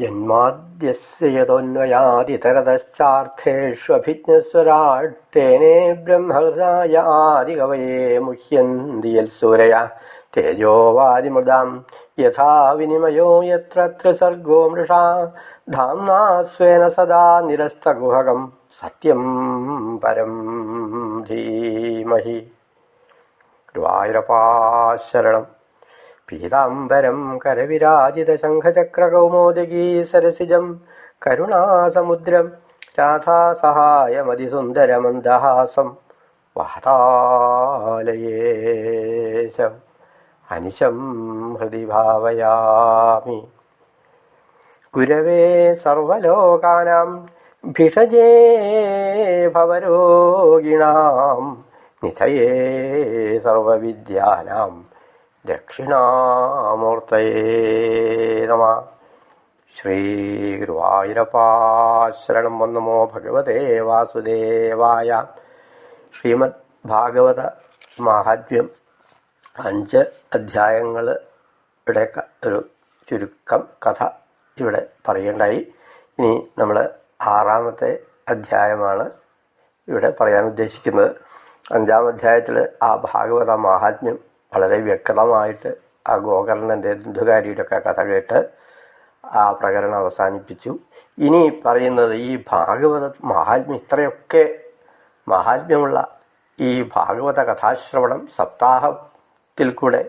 ജന്മാദ്യസ്യ യതോന്വയാദിതരതശ്ചാർത്ഥേഷ്വഭിജ്ഞസ്വരാട് തേനേ ബ്രഹ്മഹൃദായ ആദികവയേ മുഹ്യന്തി യൽസൂരയ തേജോവാദിമൃതാം യഥാ വിനിമയോ യത്ര ത്രിസർഗോ മൃഷാ. ധാംനാ സ്വേന സദാ നിരസ്തഗുഹകം സത്യം പരം ധീമഹി. ഗുരുവായൂരപ്പാശരണം പീതാംബരം കരവിരാജിതശംഖചക്രകൗമോദഗീ സരസിജം കരുണാസമുദ്രം രാധാസഹായമതിസുന്ദരമന്ദഹാസം വാതാലയേശം അനിശം ഹൃദി ഭാവയാമി. ഗുരവേ സർവലോകാനാം ഭിഷജേ ഭവരോഗിണാം. നിധയേ സർവവിദ്യാനാം ദക്ഷിണാമൂർത്തയേ നമ. ശ്രീഗുരുവായൂരപ്പാശരണം വന്നമോ ഭഗവതേ വാസുദേവായ. ശ്രീമദ് ഭാഗവത മാഹാത്മ്യം അഞ്ച് അധ്യായങ്ങൾ ഇവിടെ ഒരു ചുരുക്കം കഥ ഇവിടെ പറയേണ്ടായി. ഇനി നമ്മൾ ആറാമത്തെ അധ്യായമാണ് ഇവിടെ പറയാൻ ഉദ്ദേശിക്കുന്നത്. അഞ്ചാം അധ്യായത്തിൽ ആ ഭാഗവത മാഹാത്മ്യം വളരെ വ്യക്തമായിട്ട് ആ ഗോകർണന്റെ ദുന്ധുകാരിയുടെ ഒക്കെ കഥ കേട്ട് ആ പ്രകരണം അവസാനിപ്പിച്ചു. ഇനി പറയുന്നത് ഈ ഭാഗവത മഹാത്മ്യം ഇത്രയൊക്കെ മഹാത്മ്യമുള്ള ഈ ഭാഗവത കഥാശ്രവണം സപ്താഹത്തിൽ കൂടെ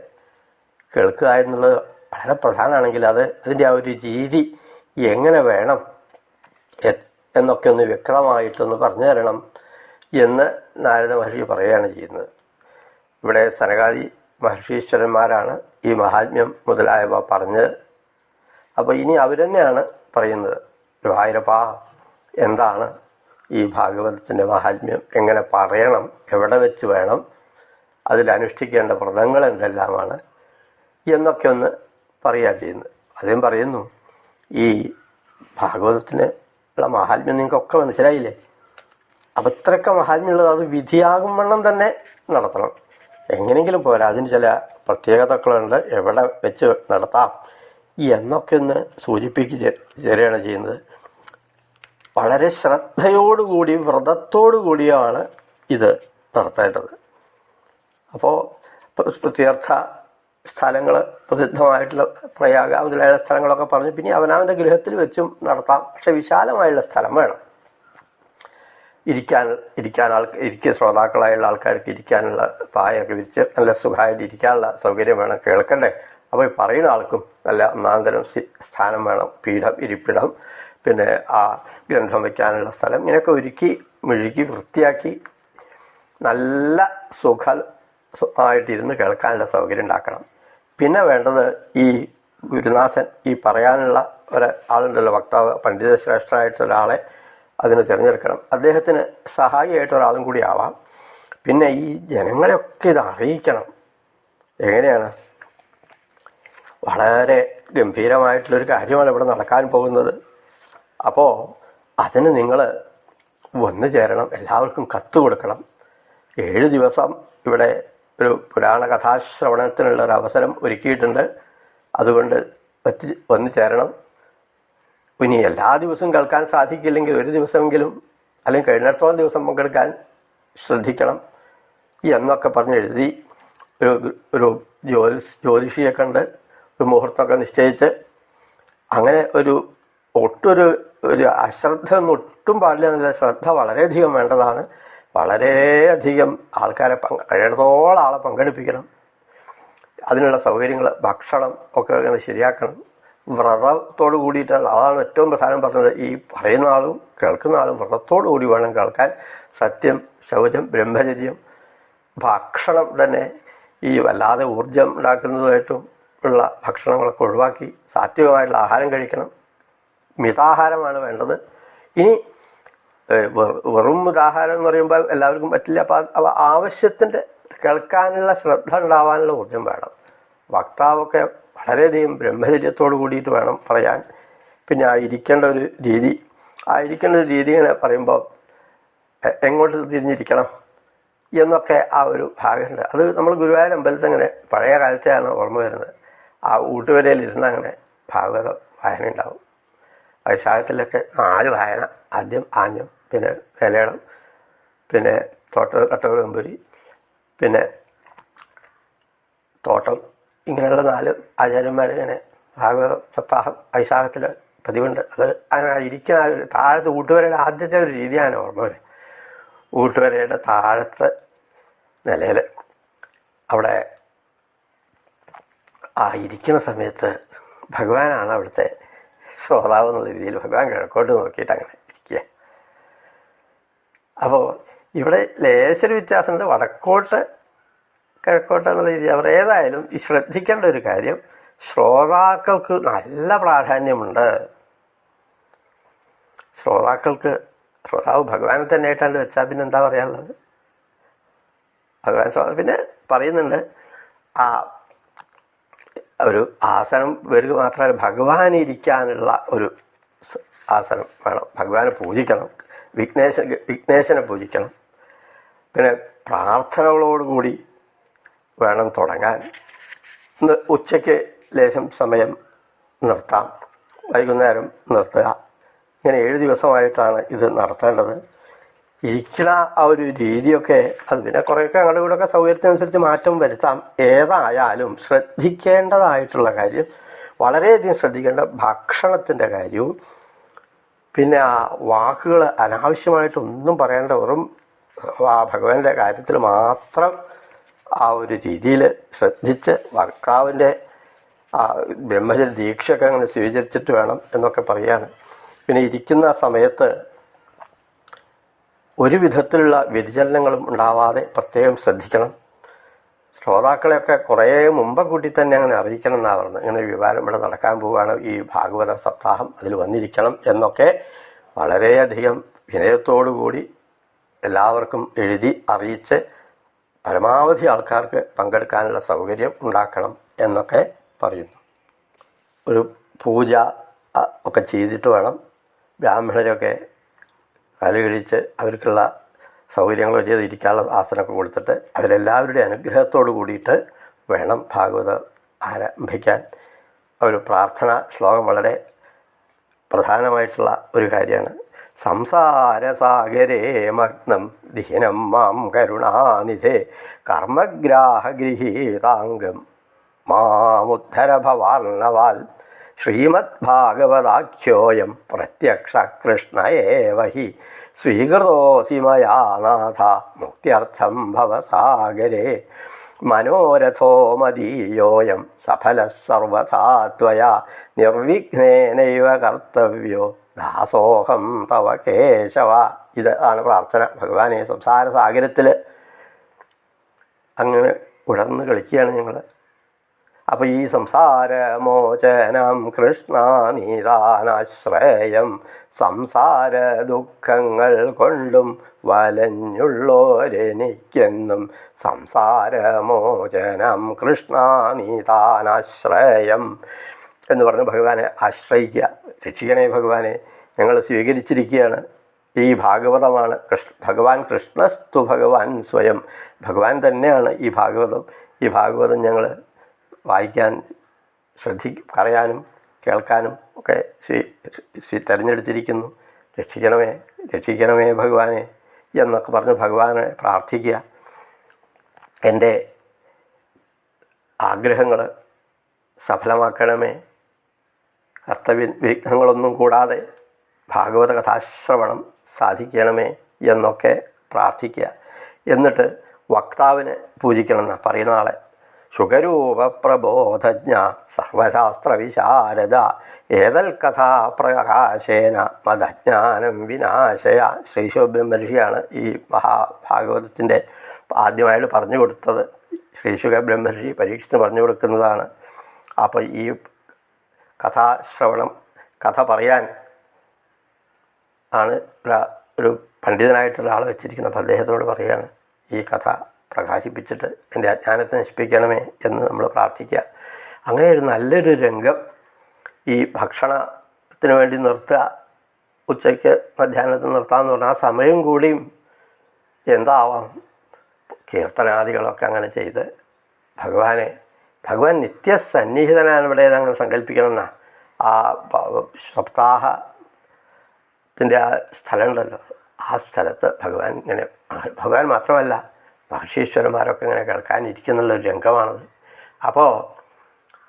കേൾക്കുക എന്നുള്ളത് വളരെ പ്രധാനമാണെങ്കിൽ അത് അതിന്റെ ആ ഒരു രീതി എങ്ങനെ വേണം എന്നൊക്കെ ഒന്ന് വ്യക്തമായിട്ടൊന്ന് പറഞ്ഞു തരണം എന്ന് നാരദ മഹർഷി പറയുകയാണ് ചെയ്യുന്നത്. ഇവിടെ സനകാദി മഹർഷീശ്വരന്മാരാണ് ഈ മഹാത്മ്യം മുതലായവ പറഞ്ഞത്. അപ്പോൾ ഇനി അവർ തന്നെയാണ് പറയുന്നത് ഗുരുവായൂരപ്പാ എന്താണ് ഈ ഭാഗവതത്തിന്റെ മഹാത്മ്യം? എങ്ങനെ പറയണം? എവിടെ വെച്ച് വേണം? അതിലനുഷ്ഠിക്കേണ്ട വ്രതങ്ങൾ എന്തെല്ലാമാണ്? എന്നൊക്കെ ഒന്ന് പറയുക ചെയ്യുന്നത്. അദ്ദേഹം പറയുന്നു ഈ ഭാഗവതത്തിന് ഉള്ള മഹാത്മ്യം നിങ്ങൾക്കൊക്കെ മനസ്സിലായില്ലേ? അപ്പം ഇത്രയൊക്കെ മഹാത്മ്യമുള്ളത് അത് വിധിയാകും വണ്ണം തന്നെ നടത്തണം. എങ്ങനെയെങ്കിലും പോരാ. അതിന് ചില പ്രത്യേകതകളുണ്ട്. എവിടെ വെച്ച് നടത്താം എന്നൊക്കെ ഒന്ന് സൂചിപ്പിക്കുക തരികയാണ് ചെയ്യുന്നത്. വളരെ ശ്രദ്ധയോടുകൂടി വ്രതത്തോടു കൂടിയാണ് ഇത് നടത്തേണ്ടത്. അപ്പോൾ തീർത്ഥ സ്ഥലങ്ങൾ പ്രസിദ്ധമായിട്ടുള്ള പ്രയാഗ മുതലായ സ്ഥലങ്ങളൊക്കെ പറഞ്ഞു. പിന്നെ അവനവന്റെ ഗൃഹത്തിൽ വെച്ചും നടത്താം. പക്ഷെ വിശാലമായുള്ള സ്ഥലം വേണം. ഇരിക്കാൻ ഇരിക്കാൻ ആൾ ഇരിക്കുക ശ്രോതാക്കളായുള്ള ആൾക്കാർക്ക് ഇരിക്കാനുള്ള പായൊക്കെ വിരിച്ച് നല്ല സുഖമായിട്ട് ഇരിക്കാനുള്ള സൗകര്യം വേണം കേൾക്കണ്ടേ? അപ്പോൾ പറയുന്ന ആൾക്കും നല്ല ഒന്നാന്തരം സ്ഥാനം വേണം പീഠം ഇരിപ്പിടം പിന്നെ ആ ഗ്രന്ഥം വയ്ക്കാനുള്ള സ്ഥലം ഇങ്ങനെയൊക്കെ ഒരുക്കി മെഴുകി വൃത്തിയാക്കി നല്ല സുഖ ആയിട്ടിരുന്ന് കേൾക്കാനുള്ള സൗകര്യം ഉണ്ടാക്കണം. പിന്നെ വേണ്ടത് ഈ ഗുരുനാഥൻ ഈ പറയാനുള്ള ഒരാളുണ്ടല്ലോ വക്താവ് പണ്ഡിത ശ്രേഷ്ഠനായിട്ടുള്ള ഒരാളെ അതിന് തിരഞ്ഞെടുക്കണം. അദ്ദേഹത്തിന് സഹായിയായിട്ട് ഒരാളും കൂടി ആവാം. പിന്നെ ഈ ജനങ്ങളെയൊക്കെ ഇത് അറിയിക്കണം. എങ്ങനെയാണ്? വളരെ ഗംഭീരമായിട്ടുള്ളൊരു കാര്യമാണ് ഇവിടെ നടക്കാൻ പോകുന്നത്. അപ്പോൾ അതിന് നിങ്ങൾ വന്നു ചേരണം. എല്ലാവർക്കും കത്ത് കൊടുക്കണം. ഏഴ് ദിവസം ഇവിടെ ഒരു പുരാണ കഥാശ്രവണത്തിനുള്ള ഒരു അവസരം ഒരുക്കിയിട്ടുണ്ട്. അതുകൊണ്ട് വന്നു ചേരണം. ഇനി എല്ലാ ദിവസവും കേൾക്കാൻ സാധിക്കില്ലെങ്കിൽ ഒരു ദിവസമെങ്കിലും അല്ലെങ്കിൽ കഴിഞ്ഞിടത്തോളം ദിവസം പങ്കെടുക്കാൻ ശ്രദ്ധിക്കണം എന്നൊക്കെ പറഞ്ഞ് എഴുതി ഒരു ഒരു ജ്യോതിഷ് ജ്യോതിഷിയെ കണ്ട് ഒരു മുഹൂർത്തമൊക്കെ നിശ്ചയിച്ച് അങ്ങനെ ഒരു ഒട്ടൊരു ഒരു അശ്രദ്ധ ഒന്നും ഒട്ടും പാടില്ല എന്നുള്ള ശ്രദ്ധ വളരെയധികം വേണ്ടതാണ്. വളരെയധികം ആൾക്കാരെ കഴിയിടത്തോളം ആളെ പങ്കെടുപ്പിക്കണം. അതിനുള്ള സൗകര്യങ്ങൾ ഭക്ഷണം ഒക്കെ ശരിയാക്കണം. വ്രതത്തോട് കൂടിയിട്ടാണ്. അതാണ് ഏറ്റവും പ്രധാനം പറഞ്ഞത്. ഈ പറയുന്ന ആളും കേൾക്കുന്ന ആളും വ്രതത്തോടു കൂടി വേണം കേൾക്കാൻ. സത്യം ശൗചം ബ്രഹ്മചര്യം ഭക്ഷണം തന്നെ ഈ വല്ലാതെ ഊർജം ഉണ്ടാക്കുന്നതുമായിട്ടും ഉള്ള ഭക്ഷണങ്ങളൊക്കെ ഒഴിവാക്കി സാത്വികമായിട്ടുള്ള ആഹാരം കഴിക്കണം. മിതാഹാരമാണ് വേണ്ടത്. ഇനി വെറു- മിതാഹാരം എന്ന് പറയുമ്പോൾ എല്ലാവർക്കും പറ്റില്ല. അപ്പം അവ ആവശ്യത്തിന്റെ കേൾക്കാനുള്ള ശ്രദ്ധ ഉണ്ടാവാനുള്ള ഊർജം വേണം. വക്താവൊക്കെ വളരെയധികം ബ്രഹ്മചര്യത്തോട് കൂടിയിട്ട് വേണം പറയാൻ. പിന്നെ ആ ഇരിക്കേണ്ട ഒരു രീതി. ആ ഇരിക്കേണ്ട ഒരു രീതി ഇങ്ങനെ പറയുമ്പോൾ എങ്ങോട്ട് തിരിഞ്ഞിരിക്കണം എന്നൊക്കെ ആ ഒരു ഭാഗമുണ്ട്. അത് നമ്മൾ ഗുരുവായൂർ അമ്പലത്തിൽ അങ്ങനെ പഴയ കാലത്തെയാണ് ഓർമ്മ വരുന്നത്. ആ ഊട്ടുവരയിലിരുന്ന് അങ്ങനെ ഭാഗവത വായന ഉണ്ടാവും. വൈശാഖത്തിലൊക്കെ നാല് വായന ആദ്യം ആഞ്ഞം പിന്നെ വേലയിടം പിന്നെ തോട്ട കട്ടകമ്പൂരി പിന്നെ തോട്ടം ഇങ്ങനെയുള്ള നാല് ആചാര്യന്മാരിങ്ങനെ ഭാഗവത സപ്താഹം വൈശാഖത്തിൽ പതിവുണ്ട്. അത് അങ്ങനെ ഇരിക്കുന്ന താഴത്ത് ഊട്ടുവരയുടെ ആദ്യത്തെ ഒരു രീതിയാണ് ഓർമ്മ വരെ. ഊട്ടുവരയുടെ താഴത്തെ നിലയിൽ അവിടെ ആ ഇരിക്കുന്ന സമയത്ത് ഭഗവാനാണ് അവിടുത്തെ ശ്രോതാവ് എന്നുള്ള രീതിയിൽ ഭഗവാൻ കിഴക്കോട്ട് നോക്കിയിട്ട് അങ്ങനെ ഇരിക്കുക. അപ്പോൾ ഇവിടെ ലേശൊരു വ്യത്യാസമുണ്ട്. വടക്കോട്ട് കിഴക്കോട്ട് എന്നുള്ള രീതി. അവർ ഏതായാലും ഈ ശ്രദ്ധിക്കേണ്ട ഒരു കാര്യം ശ്രോതാക്കൾക്ക് നല്ല പ്രാധാന്യമുണ്ട്. ശ്രോതാക്കൾക്ക് ശ്രോതാവ് ഭഗവാനെ തന്നെ ആയിട്ടാണ് വെച്ചാൽ പിന്നെ എന്താ പറയാനുള്ളത്? ഭഗവാൻ ശ്രോതാവ് പിന്നെ പറയുന്നുണ്ട് ആ ഒരു ആസനം വരിക മാത്രമല്ല ഭഗവാൻ ഇരിക്കാനുള്ള ഒരു ആസനം വേണം. ഭഗവാനെ പൂജിക്കണം വിഘ്നേശ വിഘ്നേശനെ പൂജിക്കണം. പിന്നെ പ്രാർത്ഥനകളോടുകൂടി വേണം തുടങ്ങാൻ. ഉച്ചയ്ക്ക് ലേശം സമയം നിർത്താം. വൈകുന്നേരം നിർത്തുക. ഇങ്ങനെ ഏഴ് ദിവസമായിട്ടാണ് ഇത് നടത്തേണ്ടത്. ഇരിക്കുന്ന ആ ഒരു രീതിയൊക്കെ അത് പിന്നെ കുറേയൊക്കെ അങ്ങോട്ടും ഇങ്ങോട്ടൊക്കെ സൗകര്യത്തിനനുസരിച്ച് മാറ്റം വരുത്താം. ഏതായാലും ശ്രദ്ധിക്കേണ്ടതായിട്ടുള്ള കാര്യം വളരെയധികം ശ്രദ്ധിക്കേണ്ട ഭക്ഷണത്തിന്റെ കാര്യവും പിന്നെ ആ വാക്കുകൾ അനാവശ്യമായിട്ടൊന്നും പറയേണ്ട വെറും ആ ഭഗവാന്റെ കാര്യത്തിൽ മാത്രം ആ ഒരു രീതിയിൽ ശ്രദ്ധിച്ച് ഭർത്താവിന്റെ ആ ബ്രഹ്മചര്യ ദീക്ഷയൊക്കെ അങ്ങനെ സ്വീകരിച്ചിട്ട് വേണം എന്നൊക്കെ പറയാണ് പിന്നെ ഇരിക്കുന്ന സമയത്ത് ഒരു വിധത്തിലുള്ള വ്യതിചലനങ്ങളും ഉണ്ടാവാതെ പ്രത്യേകം ശ്രദ്ധിക്കണം. ശ്രോതാക്കളെയൊക്കെ കുറേ മുമ്പ് കൂട്ടി തന്നെ അങ്ങനെ അറിയിക്കണം എന്നാണ് പറഞ്ഞത്. ഇങ്ങനെ വിവാഹം ഇവിടെ നടക്കാൻ പോവുകയാണ്. ഈ ഭാഗവത സപ്താഹം അതിൽ വന്നിരിക്കണം എന്നൊക്കെ വളരെയധികം വിനയത്തോടു കൂടി എല്ലാവർക്കും എഴുതി അറിയിച്ച് പരമാവധി ആൾക്കാർക്ക് പങ്കെടുക്കാനുള്ള സൗകര്യം ഉണ്ടാക്കണം എന്നൊക്കെ പറയുന്നു. ഒരു പൂജ ഒക്കെ ചെയ്തിട്ട് വേണം ബ്രാഹ്മണരൊക്കെ കലകഴിച്ച് അവർക്കുള്ള സൗകര്യങ്ങൾ ചെയ്ത് ഇരിക്കാനുള്ള ആസനമൊക്കെ കൊടുത്തിട്ട് അവരെല്ലാവരുടെയും അനുഗ്രഹത്തോട് കൂടിയിട്ട് വേണം ഭാഗവത ആരംഭിക്കാൻ. ഒരു പ്രാർത്ഥന ശ്ലോകം വളരെ പ്രധാനമായിട്ടുള്ള ഒരു കാര്യമാണ്. സംസാരസാഗരേ മഗ്നം ദിഹിനം മാം കരുണാനിധേ കർമ്മഗ്രാഹഗൃഹീതാംഗം മാമുദ്ധര ഭവാർണവാൽ ശ്രീമദ്ഭാഗവതാഖ്യോയം പ്രത്യക്ഷ കൃഷ്ണ ഏവ ഹി സ്വീകൃതോസി മയാ നാഥ മുക്തിയർത്ഥം ഭവസാഗരേ മനോരഥോ മദീയോയം സഫല സർവഥാ ത്വയാ നിർവിഘ്നേനൈവ കർത്തവ്യോ ദാസോഹം തവ കേശവ. ഇതാണ് പ്രാർത്ഥന. ഭഗവാനെ സംസാര സാഗരത്തിൽ അങ്ങനെ ഉണർന്ന് കളിക്കുകയാണ് ഞങ്ങൾ അപ്പോൾ ഈ സംസാരമോചനം കൃഷ്ണ നീതാനാശ്രയം സംസാര ദുഃഖങ്ങൾ കൊണ്ടും വലഞ്ഞുള്ളോരെനിക്കെന്നും സംസാരമോചനം കൃഷ്ണ നീതാനാശ്രയം എന്ന് പറഞ്ഞ് ഭഗവാനെ ആശ്രയിക്കുക. രക്ഷിക്കണേ ഭഗവാനെ. ഞങ്ങൾ സ്വീകരിച്ചിരിക്കുകയാണ്. ഈ ഭാഗവതമാണ് കൃഷ്ണ ഭഗവാൻ കൃഷ്ണസ്തു ഭഗവാൻ സ്വയം. ഭഗവാൻ തന്നെയാണ് ഈ ഭാഗവതം. ഈ ഭാഗവതം ഞങ്ങൾ വായിക്കാൻ ശ്രദ്ധി പറയാനും കേൾക്കാനും ഒക്കെ തിരഞ്ഞെടുത്തിരിക്കുന്നു. രക്ഷിക്കണമേ രക്ഷിക്കണമേ ഭഗവാനെ എന്നൊക്കെ പറഞ്ഞ് ഭഗവാനെ പ്രാർത്ഥിക്കുക. എന്റെ ആഗ്രഹങ്ങൾ സഫലമാക്കണമേ. കർത്തവ്യ വിഘ്നങ്ങളൊന്നും കൂടാതെ ഭാഗവത കഥാശ്രവണം സാധിക്കണമേ എന്നൊക്കെ പ്രാർത്ഥിക്കുക. എന്നിട്ട് വക്താവിനെ പൂജിക്കണം എന്നാണ് പറയുന്ന ആളെ. സുഖരൂപപ്രബോധജ്ഞ സർവശാസ്ത്രവിശാരദ ഏതൽ കഥാപ്രകാശേന മതജ്ഞാനം വിനാശയ ശ്രീശുബ്രഹ്മർഷിയാണ് ഈ മഹാഭാഗവതത്തിന്റെ ആദ്യമായിട്ട് പറഞ്ഞു കൊടുത്തത്. ശ്രീശുഖ ബ്രഹ്മർഷി പരീക്ഷിച്ച് പറഞ്ഞു കൊടുക്കുന്നതാണ്. അപ്പോൾ ഈ കഥാശ്രവണം കഥ പറയാൻ ആണ് ഒരാ- പണ്ഡിതനായിട്ടുള്ള ആളെ വെച്ചിരിക്കുന്നത്. അപ്പോൾ അദ്ദേഹത്തോട് പറയുകയാണ് ഈ കഥ പ്രകാശിപ്പിച്ചിട്ട് എന്റെ അജ്ഞാനത്തെ നശിപ്പിക്കണമേ എന്ന് നമ്മൾ പ്രാർത്ഥിക്കുക അങ്ങനെ ഒരു നല്ലൊരു രംഗം ഈ ഭക്ഷണത്തിന് വേണ്ടി നിർത്തുക ഉച്ചയ്ക്ക് മധ്യാഹ്നത്തിന് നിർത്താമെന്ന് പറഞ്ഞാൽ ആ സമയം കൂടിയും എന്താവാം? കീർത്തനാദികളൊക്കെ അങ്ങനെ ചെയ്ത് ഭഗവാനെ ഭഗവാൻ നിത്യസന്നിഹിതനാണ് ഇവിടെ അങ്ങനെ സങ്കല്പിക്കണമെന്ന. ആ സപ്താഹത്തിന്റെ ആ സ്ഥലമുണ്ടല്ലോ ആ സ്ഥലത്ത് ഭഗവാൻ ഇങ്ങനെ ഭഗവാൻ മാത്രമല്ല മഹർഷീശ്വരന്മാരൊക്കെ ഇങ്ങനെ കേൾക്കാനിരിക്കുന്നുള്ള ഒരു രംഗമാണത്. അപ്പോൾ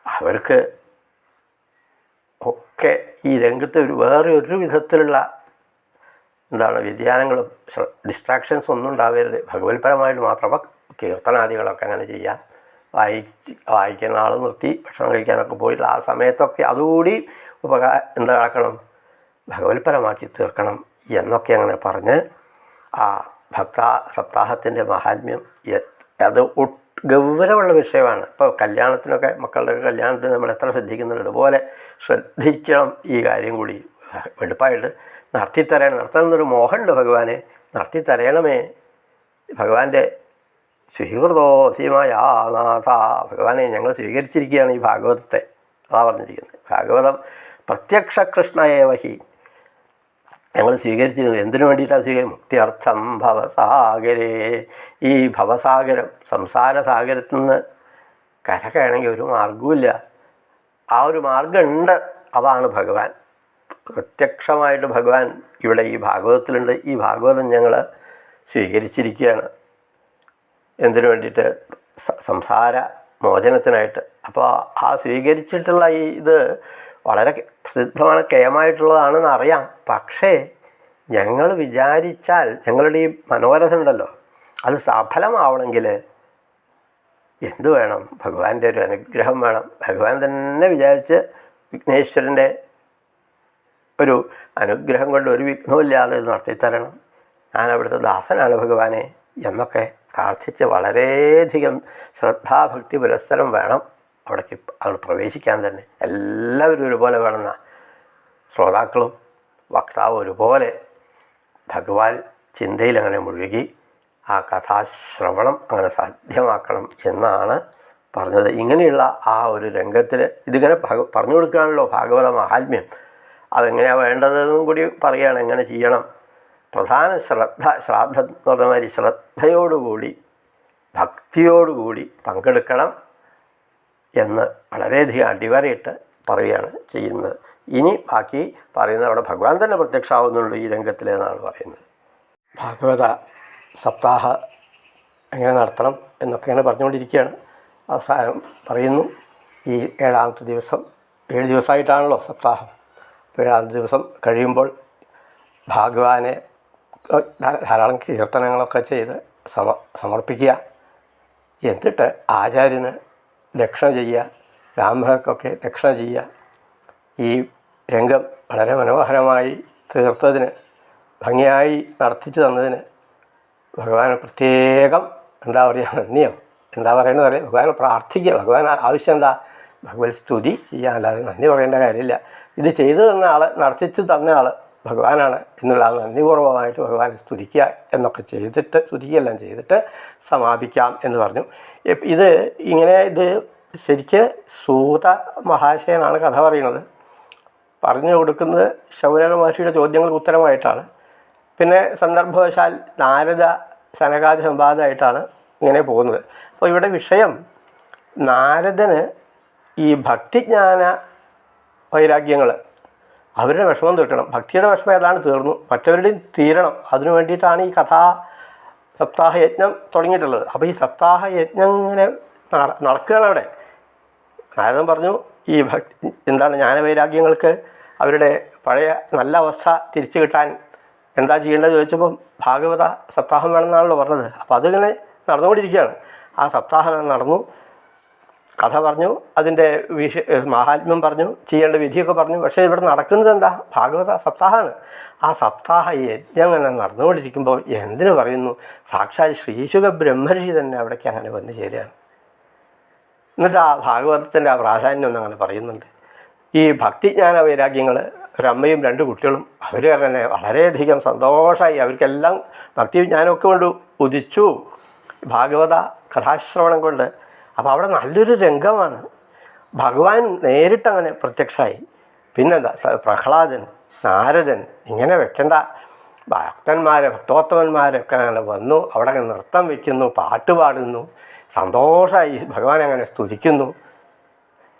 അവർക്ക് ഒക്കെ ഈ രംഗത്ത് ഒരു വേറെ ഒരു വിധത്തിലുള്ള എന്താണ് വ്യതിയാനങ്ങളും ഡിസ്ട്രാക്ഷൻസ് ഒന്നും ഉണ്ടാവരുത്. ഭഗവത്പരമായിട്ട് മാത്രം കീർത്തനാദികളൊക്കെ അങ്ങനെ ചെയ്യാം. വായി വായിക്കുന്ന ആൾ നിർത്തി ഭക്ഷണം കഴിക്കാനൊക്കെ പോയിട്ട് ആ സമയത്തൊക്കെ അതുകൂടി ഉപകാ എന്താക്കണം? ഭഗവത്പരമാക്കി തീർക്കണം എന്നൊക്കെ അങ്ങനെ പറഞ്ഞ് ആ ഭക്ത സപ്താഹത്തിന്റെ മഹാത്മ്യം അത് ഗൗരവമുള്ള വിഷയമാണ്. ഇപ്പോൾ കല്യാണത്തിനൊക്കെ മക്കളുടെ കല്യാണത്തിന് നമ്മൾ എത്ര ശ്രദ്ധിക്കുന്നുണ്ട്? അതുപോലെ ശ്രദ്ധിക്കണം ഈ കാര്യം കൂടി. വെളുപ്പായിട്ട് നടത്തിത്തരണം നടത്തണം എന്നൊരു മോഹമുണ്ട് ഭഗവാനെ. നടത്തിത്തരയണമേ. ഭഗവാന്റെ സ്വീകൃതോ സീമായ നാഥ ഭഗവാനെ ഞങ്ങൾ സ്വീകരിച്ചിരിക്കുകയാണ് ഈ ഭാഗവതത്തെ. അതാ പറഞ്ഞിരിക്കുന്നത്. ഭാഗവതം പ്രത്യക്ഷ കൃഷ്ണയേവഹി ഞങ്ങൾ സ്വീകരിച്ചിരുന്നത് എന്തിനു വേണ്ടിയിട്ടാണ് സ്വീകരിക്കും മുക്തിയർത്ഥം ഭവസാഗരേ. ഈ ഭവസാഗരം സംസാര സാഗരത്തിൽ നിന്ന് കരകയണമെങ്കിൽ ഒരു മാർഗവുമില്ല ആ ഒരു മാർഗമുണ്ട് അതാണ് ഭഗവാൻ. പ്രത്യക്ഷമായിട്ട് ഭഗവാൻ ഇവിടെ ഈ ഭാഗവതത്തിലുണ്ട്. ഈ ഭാഗവതം ഞങ്ങൾ സ്വീകരിച്ചിരിക്കുകയാണ്. എന്തിനു വേണ്ടിയിട്ട് സംസാര മോചനത്തിനായിട്ട്. അപ്പോൾ ആ സ്വീകരിച്ചിട്ടുള്ള ഈ ഇത് വളരെ പ്രസിദ്ധമാണ് കേമായിട്ടുള്ളതാണെന്ന് അറിയാം. പക്ഷേ ഞങ്ങൾ വിചാരിച്ചാൽ ഞങ്ങളുടെ ഈ മനോരഥം ഉണ്ടല്ലോ അത് സഫലമാവണമെങ്കിൽ എന്തു വേണം? ഭഗവാന്റെ ഒരു അനുഗ്രഹം വേണം. ഭഗവാൻ തന്നെ വിചാരിച്ച് വിഘ്നേശ്വരന്റെ ഒരു അനുഗ്രഹം കൊണ്ട് ഒരു വിഘ്നവുമില്ലാതെ ഇത് നടത്തിത്തരണം. ഞാൻ അവിടുത്തെ ദാസനാണ് ഭഗവാനെ എന്നൊക്കെ പ്രാർത്ഥിച്ച് വളരെയധികം ശ്രദ്ധാഭക്തി പുരസ്സരം വേണം അവിടേക്ക് അവിടെ പ്രവേശിക്കാൻ തന്നെ. എല്ലാവരും ഒരുപോലെ വേണമെന്ന. ശ്രോതാക്കളും വക്താവും ഒരുപോലെ ഭഗവാൻ ചിന്തയിൽ അങ്ങനെ മുഴുകി ആ കഥാശ്രവണം അങ്ങനെ സാധ്യമാക്കണം എന്നാണ് പറഞ്ഞത്. ഇങ്ങനെയുള്ള ആ ഒരു രംഗത്തിൽ ഇതിങ്ങനെ ഭഗ പറഞ്ഞു കൊടുക്കുകയാണല്ലോ ഭാഗവത മഹാത്മ്യം. അതെങ്ങനെയാണ് വേണ്ടതെന്നും കൂടി പറയുകയാണ്. എങ്ങനെ ചെയ്യണം? പ്രധാന ശ്രദ്ധ ശ്രാദ്ധ എന്ന് പറഞ്ഞ മാതിരി ശ്രദ്ധയോടുകൂടി ഭക്തിയോടുകൂടി പങ്കെടുക്കണം എന്ന് വളരെയധികം അടിവരയിട്ട് പറയുകയാണ് ചെയ്യുന്നത്. ഇനി ബാക്കി പറയുന്നത് അവിടെ ഭഗവാൻ തന്നെ പ്രത്യക്ഷമാവുന്നുണ്ട് ഈ രംഗത്തിലെന്നാണ് പറയുന്നത്. ഭാഗവത സപ്താഹ എങ്ങനെ നടത്തണം എന്നൊക്കെ ഇങ്ങനെ പറഞ്ഞുകൊണ്ടിരിക്കുകയാണ്. അവസാനം പറയുന്നു ഈ ഏഴാമത്തെ ദിവസം ഏഴ് ദിവസമായിട്ടാണല്ലോ സപ്താഹം. അപ്പോൾ ഏഴാമത്തെ ദിവസം കഴിയുമ്പോൾ ഭഗവാനെ ധാരാളം കീർത്തനങ്ങളൊക്കെ ചെയ്ത് സമ സമർപ്പിക്കുക. എന്നിട്ട് ആചാര്യന് ദക്ഷിണ ചെയ്യുക. ബ്രാഹ്മണർക്കൊക്കെ ദക്ഷിണ ചെയ്യുക. ഈ രംഗം വളരെ മനോഹരമായി തീർത്തതിന് ഭംഗിയായി നടത്തിച്ചു തന്നതിന് ഭഗവാന് പ്രത്യേകം എന്താ പറയുക നന്ദിയോ. എന്താ പറയുന്നത് പറയുക ഭഗവാനെ പ്രാർത്ഥിക്കുക. ഭഗവാൻ ആവശ്യം എന്താ? ഭഗവത് സ്തുതി ചെയ്യാൻ അല്ലാതെ നന്ദി പറയേണ്ട കാര്യമില്ല. ഇത് ചെയ്തു തന്ന ആൾ നടത്തിച്ചു തന്ന ആൾ ഭഗവാനാണ് എന്നുള്ള ആ നന്ദിപൂർവമായിട്ട് ഭഗവാനെ സ്തുതിക്കുക എന്നൊക്കെ ചെയ്തിട്ട് സ്തുതിക്കുകയെല്ലാം ചെയ്തിട്ട് സമാപിക്കാം എന്ന് പറഞ്ഞു. ഇത് ഇങ്ങനെ ഇത് ശരിക്ക് സൂത മഹാശയനാണ് കഥ പറയുന്നത്. പറഞ്ഞു കൊടുക്കുന്നത് ശൗനക മഹർഷിയുടെ ചോദ്യങ്ങൾക്ക് ഉത്തരമായിട്ടാണ്. പിന്നെ സന്ദർഭവശാൽ നാരദ സനകാദി സംവാദമായിട്ടാണ് ഇങ്ങനെ പോകുന്നത്. അപ്പോൾ ഇവിടെ വിഷയം നാരദന് ഈ ഭക്തിജ്ഞാന വൈരാഗ്യങ്ങൾ അവരുടെ വിഷമം തീർക്കണം. ഭക്തിയുടെ വിഷമം ഏതാണ് തീർന്നു. മറ്റവരുടെയും തീരണം. അതിനു വേണ്ടിയിട്ടാണ് ഈ കഥാ സപ്താഹ യജ്ഞം തുടങ്ങിയിട്ടുള്ളത്. അപ്പോൾ ഈ സപ്താഹ യജ്ഞം ഇങ്ങനെ നട- നടക്കുകയാണ് അവിടെ. നാരദൻ പറഞ്ഞു ഈ ഭക്തി എന്താണ് ജ്ഞാനവൈരാഗ്യങ്ങൾക്ക് അവരുടെ പഴയ നല്ല അവസ്ഥ തിരിച്ചു കിട്ടാൻ എന്താ ചെയ്യേണ്ടത് ചോദിച്ചപ്പോൾ ഭാഗവത സപ്താഹം വേണമെന്നാണല്ലോ പറഞ്ഞത്. അപ്പോൾ അതിങ്ങനെ നടന്നുകൊണ്ടിരിക്കുകയാണ്. ആ സപ്താഹം നടന്നു. കഥ പറഞ്ഞു അതിന്റെ വിഷ മഹാത്മ്യം പറഞ്ഞു ചെയ്യേണ്ട വിധിയൊക്കെ പറഞ്ഞു. പക്ഷേ ഇവിടെ നടക്കുന്നത് എന്താ? ഭാഗവത സപ്താഹമാണ്. ആ സപ്താഹ യജ്ഞം അങ്ങനെ നടന്നുകൊണ്ടിരിക്കുമ്പോൾ എന്തിനു പറയുന്നു? സാക്ഷാൽ ശ്രീശുഖ ബ്രഹ്മർഷി തന്നെ അവിടേക്ക് അങ്ങനെ വന്നു ചേരുകയാണ്. എന്നിട്ട് ആ ഭാഗവതത്തിന്റെ ആ പ്രാധാന്യം ഒന്ന് അങ്ങനെ പറയുന്നുണ്ട്. ഈ ഭക്തിജ്ഞാന വൈരാഗ്യങ്ങൾ ഒരമ്മയും രണ്ട് കുട്ടികളും അവർ അങ്ങനെ വളരെയധികം സന്തോഷമായി അവർക്കെല്ലാം ഭക്തി ഞാനൊക്കെ കൊണ്ട് ഉദിച്ചു. ഭാഗവത കഥാശ്രവണം കൊണ്ട് അപ്പോൾ അവിടെ നല്ലൊരു രംഗമാണ്. ഭഗവാൻ നേരിട്ടങ്ങനെ പ്രത്യക്ഷമായി പിന്നെന്താ? പ്രഹ്ലാദൻ നാരദൻ ഇങ്ങനെ വെക്കേണ്ട. ഭക്തന്മാരെ ഭക്തോത്തമന്മാരൊക്കെ അങ്ങനെ വന്നു. അവിടെ അങ്ങനെ നൃത്തം വയ്ക്കുന്നു പാട്ട് പാടുന്നു. സന്തോഷമായി ഭഗവാൻ അങ്ങനെ സ്തുതിക്കുന്നു.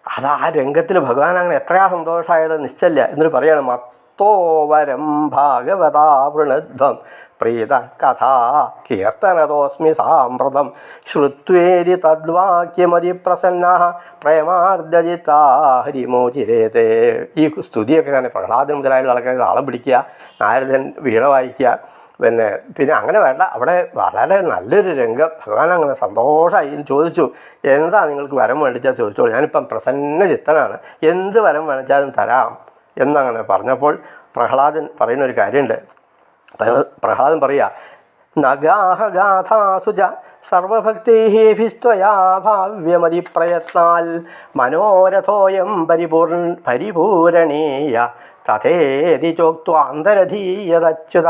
അത് ആ രംഗത്തിൽ ഭഗവാൻ അങ്ങനെ എത്രയാ സന്തോഷമായത് നിശ്ചല്ല എന്നിട്ട് പറയാണ് വരം ഭാഗവതാവൃണധ്വം പ്രീത കഥാ കീർത്തനതോസ്മി സാമ്പ്രതം. ശ്രുത്വേരി തദ്വാക്യമതി പ്രസന്ന ഹരിമോചിരേതേ ഈ സ്തുതിയൊക്കെ അങ്ങനെ പ്രഹ്ലാദൻ മുതലായ ആൾക്കാർ താളം പിടിക്കുക നാരദൻ വീണ വായിക്കുക പിന്നെ പിന്നെ അങ്ങനെ വേണ്ട. അവിടെ വളരെ നല്ലൊരു രംഗം. ഭഗവാൻ അങ്ങനെ സന്തോഷമായി ചോദിച്ചു. എന്താ നിങ്ങൾക്ക് വരം വേണ്ടിച്ചാൽ ചോദിച്ചോളൂ. ഞാനിപ്പം പ്രസന്ന ചിത്തനാണ്. എന്ത് വരം വേണിച്ചാലും തരാം എന്നങ്ങനെ പറഞ്ഞപ്പോൾ പ്രഹ്ലാദൻ പറയുന്ന ഒരു കാര്യമുണ്ട്. പ്രഹ്ലാദൻ പറയുക നഗാഹഗാഥാസുജ സർവഭക്തിഭിസ്ത്വയാ ഭാവ്യമതി പ്രയത്നാൽ മനോരഥോയം പരിപൂർ പരിപൂരണീയ തഥേതി ചോക്വാന്തരധീയതച്യുത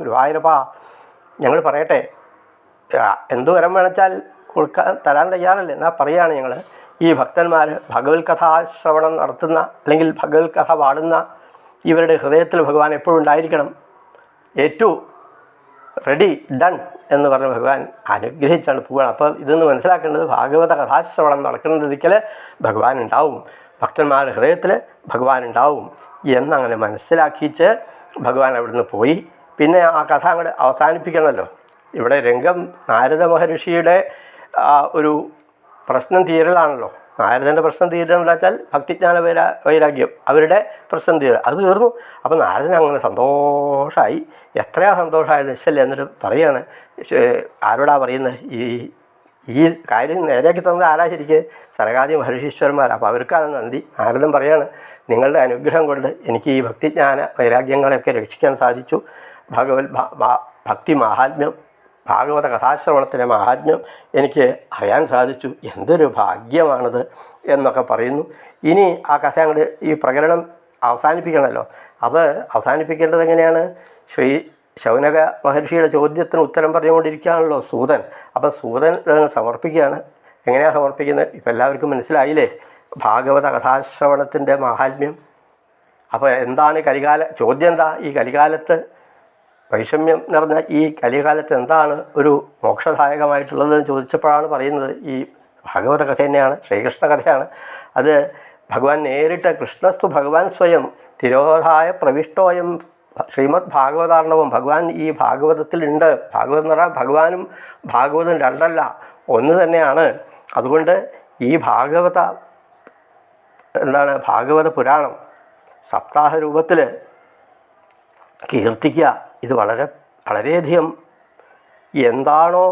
ഗുരുവായൂരപ്പ ഞങ്ങൾ പറയട്ടെ. എന്ത് വരം വേണച്ചാൽ കൊടുക്കാൻ തരാൻ തയ്യാറല്ലേ? എന്നാൽ പറയുകയാണ് ഞങ്ങൾ ഈ ഭക്തന്മാർ ഭഗവത് കഥാശ്രവണം നടത്തുന്ന അല്ലെങ്കിൽ ഭഗവത് കഥ പാടുന്ന ഇവരുടെ ഹൃദയത്തിൽ ഭഗവാൻ എപ്പോഴും ഉണ്ടായിരിക്കണം. ഏറ്റവും റെഡി ഡൺ എന്ന് പറഞ്ഞ ഭഗവാൻ അനുഗ്രഹിച്ചാണ് പോവുകയാണ്. അപ്പോൾ ഇതെന്ന് മനസ്സിലാക്കേണ്ടത് ഭാഗവത കഥാശ്രവണം നടക്കുന്നതിരിക്കൽ ഭഗവാൻ ഉണ്ടാവും ഭക്തന്മാരുടെ ഹൃദയത്തിൽ ഭഗവാൻ ഉണ്ടാവും എന്നങ്ങനെ മനസ്സിലാക്കിച്ച് ഭഗവാൻ അവിടുന്ന് പോയി. പിന്നെ ആ കഥ അങ്ങോട്ട് അവസാനിപ്പിക്കണമല്ലോ. ഇവിടെ രംഗം നാരദ മഹർഷിയുടെ ഒരു പ്രശ്നം തീരലാണല്ലോ. നാരദന്റെ പ്രശ്നം തീരുക എന്ന് വെച്ചാൽ ഭക്തിജ്ഞാന വൈരാ വൈരാഗ്യം അവരുടെ പ്രശ്നം തീരുക അത് തീർന്നു. അപ്പോൾ നാരദൻ അങ്ങനെ സന്തോഷമായി എത്രയാ സന്തോഷമായത് നിശ്ചല്ലേ എന്നിട്ട് പറയാണ് ആരോടാ പറയുന്നത്? ഈ ഈ കാര്യം നേരെയാക്കി തന്നത് ആരാ ശരിക്ക്? സരകാദി മഹർഷീശ്വരന്മാർ അപ്പോൾ അവർക്കാണ് നന്ദി. നാരദൻ പറയാണ് നിങ്ങളുടെ അനുഗ്രഹം കൊണ്ട് എനിക്ക് ഈ ഭക്തിജ്ഞാന വൈരാഗ്യങ്ങളെയൊക്കെ രക്ഷിക്കാൻ സാധിച്ചു. ഭഗവത് ഭക്തി മാഹാത്മ്യം ഭാഗവത കഥാശ്രവണത്തിന്റെ മഹാത്മ്യം എനിക്ക് അറിയാൻ സാധിച്ചു. എന്തൊരു ഭാഗ്യമാണത് എന്നൊക്കെ പറയുന്നു. ഇനി ആ കഥ അങ്ങോട്ട് ഈ പ്രകടനം അവസാനിപ്പിക്കണമല്ലോ. അത് അവസാനിപ്പിക്കേണ്ടത് എങ്ങനെയാണ്? ശ്രീ ശൗനക മഹർഷിയുടെ ചോദ്യത്തിന് ഉത്തരം പറഞ്ഞുകൊണ്ടിരിക്കുകയാണല്ലോ സൂതൻ. അപ്പോൾ സൂതൻ സമർപ്പിക്കുകയാണ്. എങ്ങനെയാണ് സമർപ്പിക്കുന്നത്? ഇപ്പം എല്ലാവർക്കും മനസ്സിലായില്ലേ? ഭാഗവത കഥാശ്രവണത്തിന്റെ മഹാത്മ്യം. അപ്പോൾ എന്താണ് കലികാല ചോദ്യം എന്താ? ഈ കലികാലത്ത് വൈഷമ്യം നിറഞ്ഞ ഈ കലികാലത്ത് എന്താണ് ഒരു മോക്ഷദായകമായിട്ടുള്ളതെന്ന് ചോദിച്ചപ്പോഴാണ് പറയുന്നത്. ഈ ഭാഗവത കഥ തന്നെയാണ് ശ്രീകൃഷ്ണ കഥയാണ്. അത് ഭഗവാൻ നേരിട്ട് കൃഷ്ണസ്തു ഭഗവാൻ സ്വയം തിരോധായ പ്രവിഷ്ടോയം ശ്രീമദ് ഭാഗവതാർണവും ഭഗവാൻ ഈ ഭാഗവതത്തിലുണ്ട് ഭാഗവതം എന്ന് പറഞ്ഞാൽ ഭഗവാനും ഭാഗവതം രണ്ടല്ല ഒന്ന് തന്നെയാണ്. അതുകൊണ്ട് ഈ ഭാഗവത എന്താണ് ഭാഗവത പുരാണം സപ്താഹ രൂപത്തിൽ കീർത്തിക്കുക. ഇത് വളരെ വളരെയധികം എന്താണോ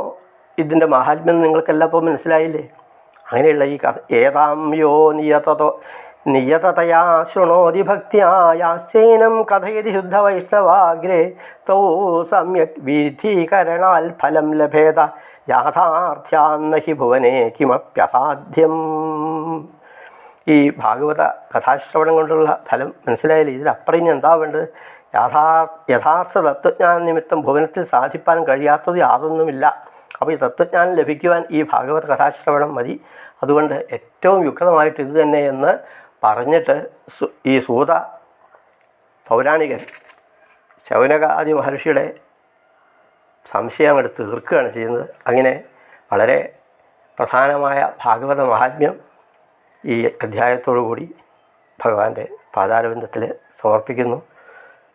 ഇതിന്റെ മാഹാത്മ്യം നിങ്ങൾക്കെല്ലാം ഇപ്പോൾ മനസ്സിലായില്ലേ? അങ്ങനെയുള്ള ഈ കഥ ഏതാം യോ നിയതതോ നിയതതയാ ശൃണോതി ഭക്തിയായാശ്ചൈനം കഥയതി ശുദ്ധവൈഷ്ണവാഗ്രേ തോ സമ്യക് വിധീകരണാൽ ഫലം ലഭേത യാഥാർത്ഥ്യാന്ന ഹി ഭുവനെ കിമപ്യസാധ്യം. ഈ ഭാഗവത കഥാശ്രവണം കൊണ്ടുള്ള ഫലം മനസ്സിലായില്ലേ? ഇതിലപ്പുറം ഇനി എന്താ വേണ്ടത്? യഥാർത്ഥ തത്വജ്ഞാന നിമിത്തം ഭുവനത്തിൽ സാധിപ്പാൻ കഴിയാത്തത് യാതൊന്നുമില്ല. അപ്പോൾ ഈ തത്വജ്ഞാനം ലഭിക്കുവാൻ ഈ ഭാഗവത കഥാശ്രവണം മതി. അതുകൊണ്ട് ഏറ്റവും യുക്തമായിട്ട് ഇത് തന്നെ എന്ന് പറഞ്ഞിട്ട് ഈ സൂത പൗരാണികൻ ശൗനകാദി മഹർഷിയുടെ സംശയം അങ്ങോട്ട് തീർക്കുകയാണ് ചെയ്യുന്നത്. അങ്ങനെ വളരെ പ്രധാനമായ ഭാഗവത മഹാത്മ്യം ഈ അധ്യായത്തോടു കൂടി ഭഗവാന്റെ പാതാരബന്ധത്തിൽ സമർപ്പിക്കുന്നു.